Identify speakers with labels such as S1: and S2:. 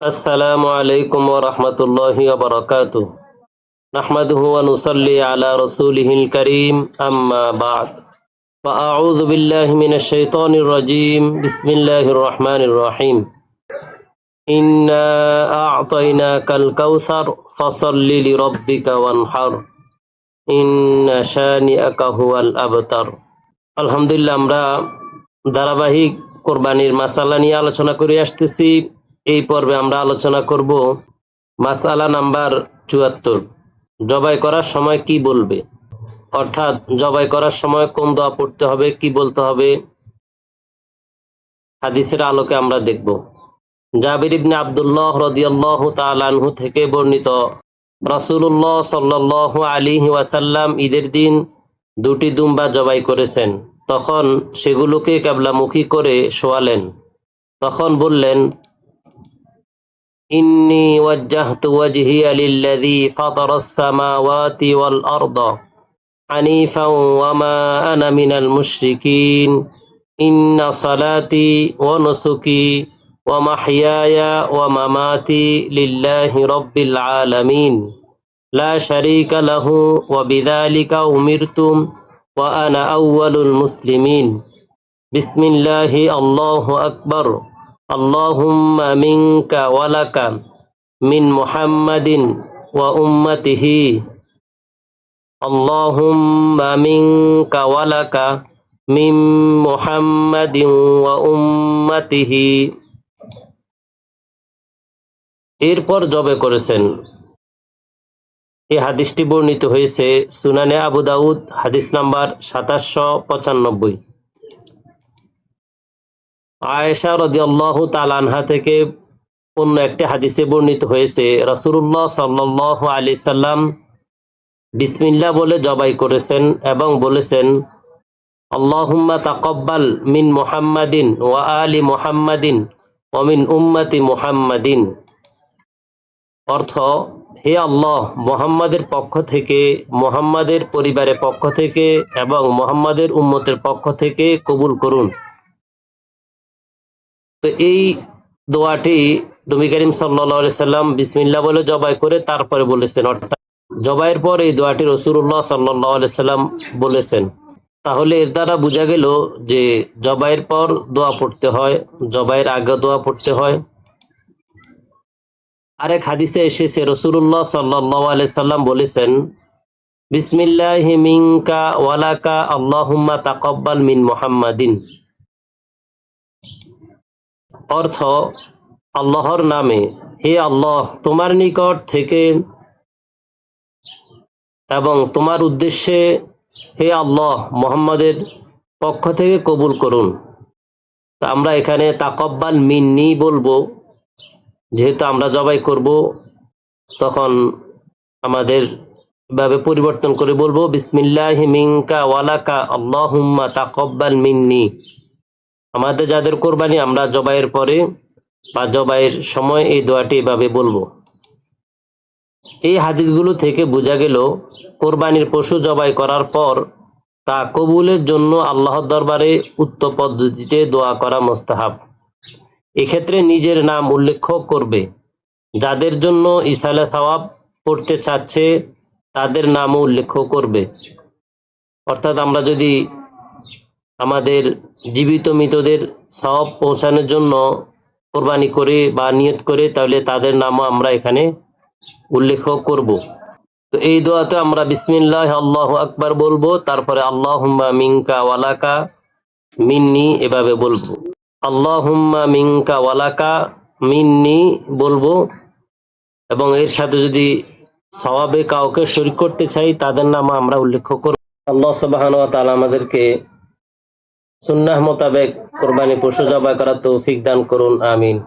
S1: السلام عليكم ورحمة الله وبركاته نحمده ونصلي على رسوله الكريم أما بعد فأعوذ بالله من الشيطان الرجيم بسم الله الرحمن الرحيم إنا أعطيناك الكوثر فصل لربك وانحر إن شانئك هو الأبتر الحمد لله আমরা ধারাবাহিক কোরবানির মাসালা নিয়ে আলোচনা করে আসতেছি এই পর্বে আমরা আলোচনা করব মাসালা নাম্বার চুয়াত্তর। জবাই করার সময় কি বলবে? অর্থাৎ জবাই করার সময় কোন দোয়া পড়তে হবে, কি বলতে হবে? হাদিসের আলোকে আমরা দেখব। জাবির ইবনে আব্দুল্লাহ রদিয়াল্লাহ তালানহু থেকে বর্ণিত, রাসূলুল্লাহ সাল্লাল্লাহু আলী ওয়াসাল্লাম ঈদের দিন দুটি দুম্বা জবাই করেছেন। তখন সেগুলোকে কেবলামুখী করে শোয়ালেন। তখন বললেন إني وجهت وجهي للذي فطر السماوات والأرض حنيفا وما أنا من المشركين. إن صلاتي ونسكي ومحياي ومماتي لله رب العالمين. لا شريك له وبذلك أمرت وأنا أول المسلمين. بسم الله الله أكبر. আল্লাহুম্মা মিনকা ওয়ালাকা মিন মুহাম্মাদিন ওয়া উম্মাতিহি। আল্লাহুম্মা মিনকা ওয়ালাকা মিন মুহাম্মাদিন ওয়া উম্মাতিহি। এরপর জবে করেছেন। এই হাদিসটি বর্ণিত হয়েছে সুনানে আবু দাউদ, হাদিস নাম্বার সাতাশশো পঁচানব্বই। আয়েশা রদিয়াল্লাহু তালানহা থেকে অন্য একটি হাদিসে বর্ণিত হয়েছে রসুল্লাহ সাল্লাহ আলি সাল্লাম বিসমিল্লা বলে জবাই করেছেন এবং বলেছেন, আল্লাহুম্মা তাকব্বাল মিন মুহাম্মাদিন ওয়া আলি মুহাম্মাদিন অমিন উম্মতি মুহাম্মাদিন। অর্থ, হে আল্লাহ, মোহাম্মদের পক্ষ থেকে, মোহাম্মদের পরিবারের পক্ষ থেকে এবং মোহাম্মদের উম্মতের পক্ষ থেকে কবুল করুন। তো এই দোয়াটি নবী করিম সাল্লা সাল্লাম বিসমিল্লা বলে জবাই করে তারপরে বলেছেন, অর্থাৎ জবাইয়ের পর এই দোয়াটি রসুল্লাহ সাল্লাহ সাল্লাম বলেছেন। তাহলে এর দ্বারা বোঝা গেল যে জবাইয়ের পর দোয়া পড়তে হয়, জবাইয়ের আগে দোয়া পড়তে হয়। আরেক হাদিসে এসেছে রসুল্লাহ সাল্লাহ সাল্লাম বলেছেন, বিসমিল্লাহ মিঙ্কা ওয়ালাকা আল্লাহুম্মা তাকব্বাল মিন মোহাম্মাদিন। অর্থ আল্লাহর নামে, হে আল্লাহ, তোমার নিকট থেকে এবং তোমার উদ্দেশ্যে হে আল্লাহ মোহাম্মদের পক্ষ থেকে কবুল করুন। তা আমরা এখানে তাকব্বাল মিন্নি বলব। যেহেতু আমরা জবাই করব, তখন আমাদের ভাবে পরিবর্তন করে বলব, বিসমিল্লাহ মিঙ্কা ওয়ালাকা আল্লাহুম্মা তাকব্বাল মিন্নি। আমাদের যাদের কোরবানি, আমরা জবাইয়ের পরে বা জবাইয়ের সময় এই দোয়াটি এভাবে বলব। এই হাদিসগুলো থেকে বোঝা গেল, কোরবানির পশু জবাই করার পর তা কবুলের জন্য আল্লাহর দরবারে উত্তর পদ্ধতিতে দোয়া করা মোস্তাহাব। এক্ষেত্রে নিজের নাম উল্লেখ করবে। যাদের জন্য ইসালে সওয়াব পড়তে চাচ্ছে, তাদের নামও উল্লেখ করবে। অর্থাৎ আমরা যদি আমাদের জীবিত মৃতদের সব পৌঁছানোর জন্য কোরবানি করে বা নিয়ত করে, তাহলে তাদের নামও আমরা এখানে উল্লেখ করব। তো এই দোয়াতে আমরা বিসমিল্লাহ, আল্লাহ আকবার বলব, তারপরে আল্লাহ হুম্মা মিঙ্কা ওয়ালাকা মিন্নি এভাবে বলব। আল্লাহুম্মা মিঙ্কা ওয়ালাকা মিন্নি বলব, এবং এর সাথে যদি সওয়াবে কাউকে শরিক করতে চাই, তাদের নাম আমরা উল্লেখ করব। আল্লাহ সুবহান তাআলা আমাদেরকে সুন্নাহ মোতাবেক কোরবানি পশু জবাই করার তৌফিক দান করুন আমিন।